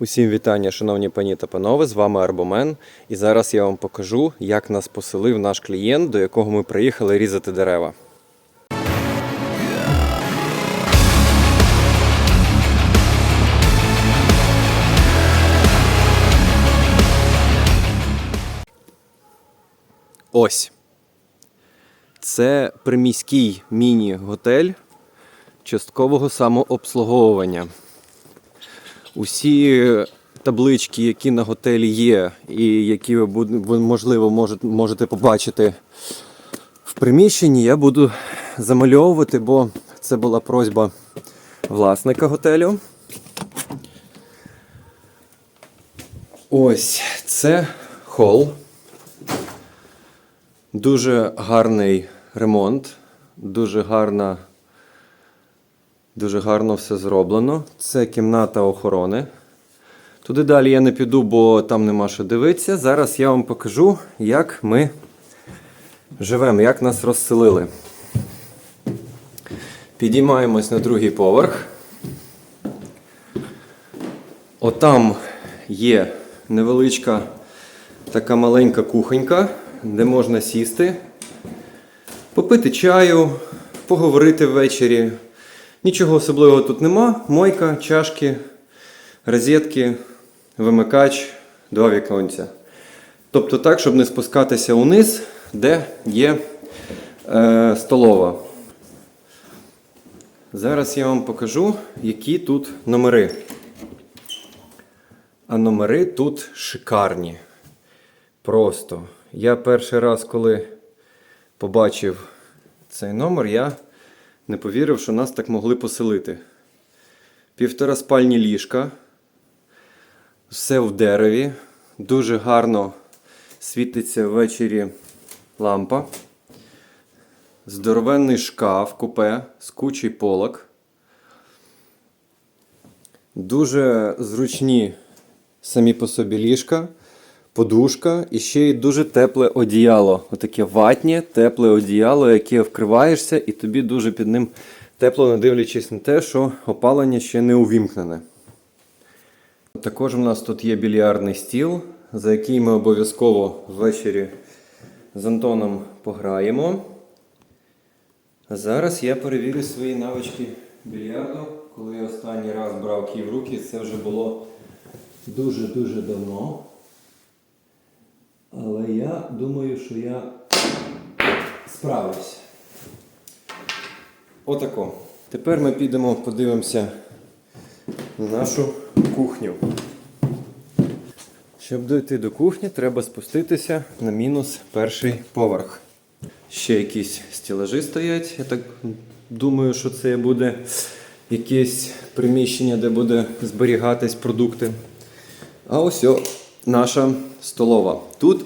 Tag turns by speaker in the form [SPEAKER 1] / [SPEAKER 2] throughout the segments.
[SPEAKER 1] Усім вітання, шановні пані та панове. З вами Арбомен. І зараз я вам покажу, як нас поселив наш клієнт, до якого ми приїхали різати дерева. Ось. Це приміський міні-готель часткового самообслуговування. Усі таблички, які на готелі є, і які ви можливо можете, побачити в приміщенні, я буду замальовувати, бо це була просьба власника готелю. Ось це хол. Дуже гарний ремонт, дуже гарна Дуже гарно все зроблено. Це кімната охорони. Туди далі я не піду, бо там нема що дивитися. Зараз я вам покажу, як ми живемо, як нас розселили. Підіймаємось на другий поверх. Отам є невеличка така маленька кухонька, де можна сісти, попити чаю, поговорити ввечері. Нічого особливого тут нема. Мойка, чашки, розетки, вимикач, два віконця. Тобто так, щоб не спускатися униз, де є е, столова. Зараз я вам покажу, які тут номери. А номери тут шикарні. Просто. Я перший раз, коли побачив цей номер, я не повірив, що нас так могли поселити. Півтора спальні ліжка, все в дереві, дуже гарно світиться ввечері лампа, здоровенний шкаф, купе з кучий полок. Дуже зручні самі по собі ліжка, подушка і ще й дуже тепле одіяло. Отаке ватнє, тепле одіяло, яке вкриваєшся, і тобі дуже під ним тепло, не дивлячись на те, що опалення ще не увімкнене. Також у нас тут є більярдний стіл, за який ми обов'язково ввечері з Антоном пограємо. Зараз я перевірю свої навички більярду. Коли я останній раз брав кій в руки, це вже було дуже-дуже давно. Але я думаю, що я справився. Отако. Тепер ми підемо подивимося на нашу кухню. Щоб дойти до кухні, треба спуститися на мінус перший поверх. Ще якісь стілажі стоять. Я так думаю, що це буде якесь приміщення, де буде зберігатись продукти. А ось о, наша столова. Тут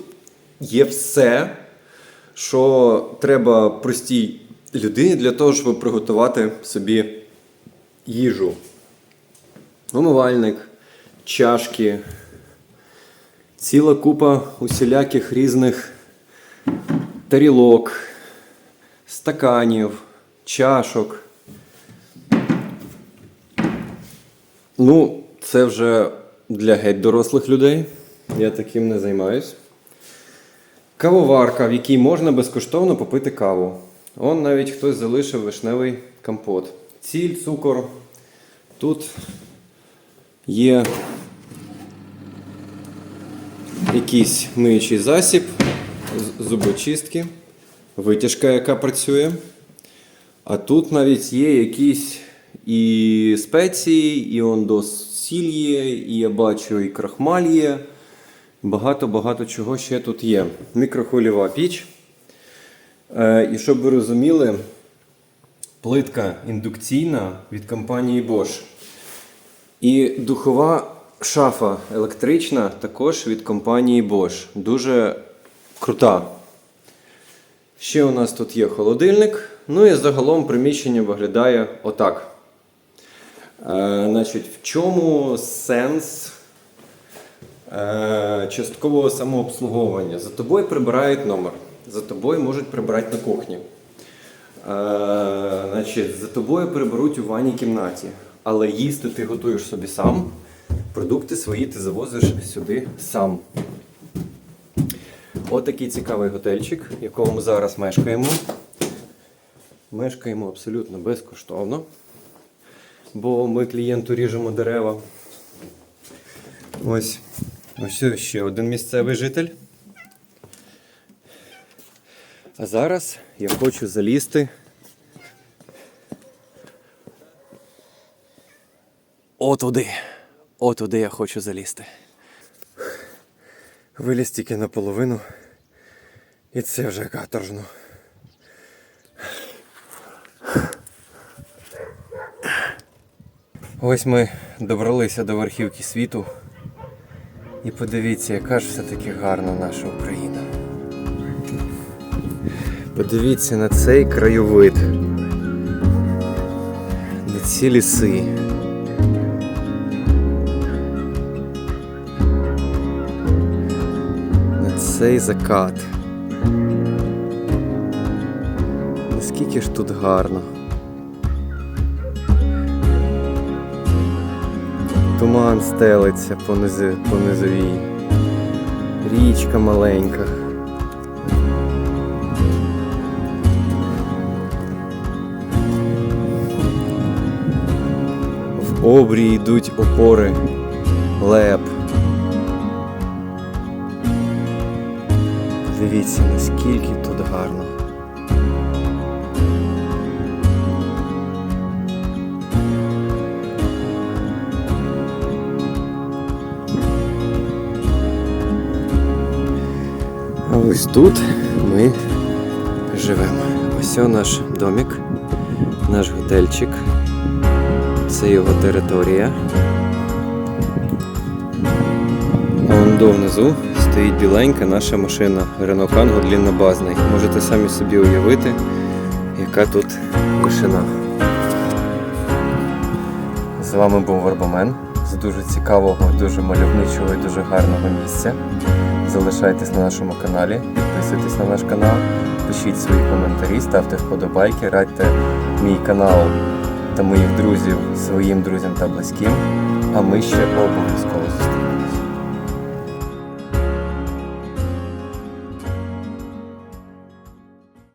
[SPEAKER 1] є все, що треба простій людині для того, щоб приготувати собі їжу. Умивальник, чашки, ціла купа усіляких різних тарілок, стаканів, чашок. Ну, це вже для геть дорослих людей. Я таким не займаюсь. Кавоварка, в якій можна безкоштовно попити каву. Он навіть хтось залишив вишневий компот. Ціль, цукор. Тут є якийсь миючий засіб, зубочистки, витяжка, яка працює. А тут навіть є якісь і спеції, і ондос сіль є, і я бачу, і крахмаль є. Багато-багато чого ще тут є. Мікрохвильова піч. Е, і щоб ви розуміли, плитка індукційна від компанії Bosch. І духова шафа електрична також від компанії Bosch. Дуже крута. Ще у нас тут є холодильник. Ну і загалом приміщення виглядає отак. Е, значить, в чому сенс часткового самообслуговування? За тобою прибирають номер, за тобою можуть прибрати на кухні. Е, значить, за тобою приберуть у ванній кімнаті. Але їсти ти готуєш собі сам. продукти свої ти завозиш сюди сам. Отакий цікавий готельчик, в якому ми зараз мешкаємо. Мешкаємо абсолютно безкоштовно, бо ми клієнту ріжемо дерева. Ось, ось ще один місцевий житель. А зараз я хочу залізти. Отуди. Отуди я хочу залізти. Виліз тільки наполовину. І це вже каторжно. Ось ми добралися до верхівки світу. І подивіться, яка ж все-таки гарна наша Україна. Подивіться на цей краєвид. На ці ліси. На цей закат. Наскільки ж тут гарно. Туман стелиться по, низи, по низовій. Річка маленька. В обрії йдуть опори леп. Дивіться, наскільки тут гарно. Ось тут ми живемо. Ось наш домик, наш готельчик. Це його територія. А вон до внизу стоїть біленька наша машина Renault Kangoo дліннобазний. Можете самі собі уявити, яка тут вишина. З вами був Варбамен з дуже цікавого, дуже мальовничого і дуже гарного місця. Залишайтесь на нашому каналі, підписуйтесь на наш канал, пишіть свої коментарі, ставте вподобайки, радьте мій канал та моїх друзів своїм друзям та близьким. А ми ще обов'язково зустрінемося.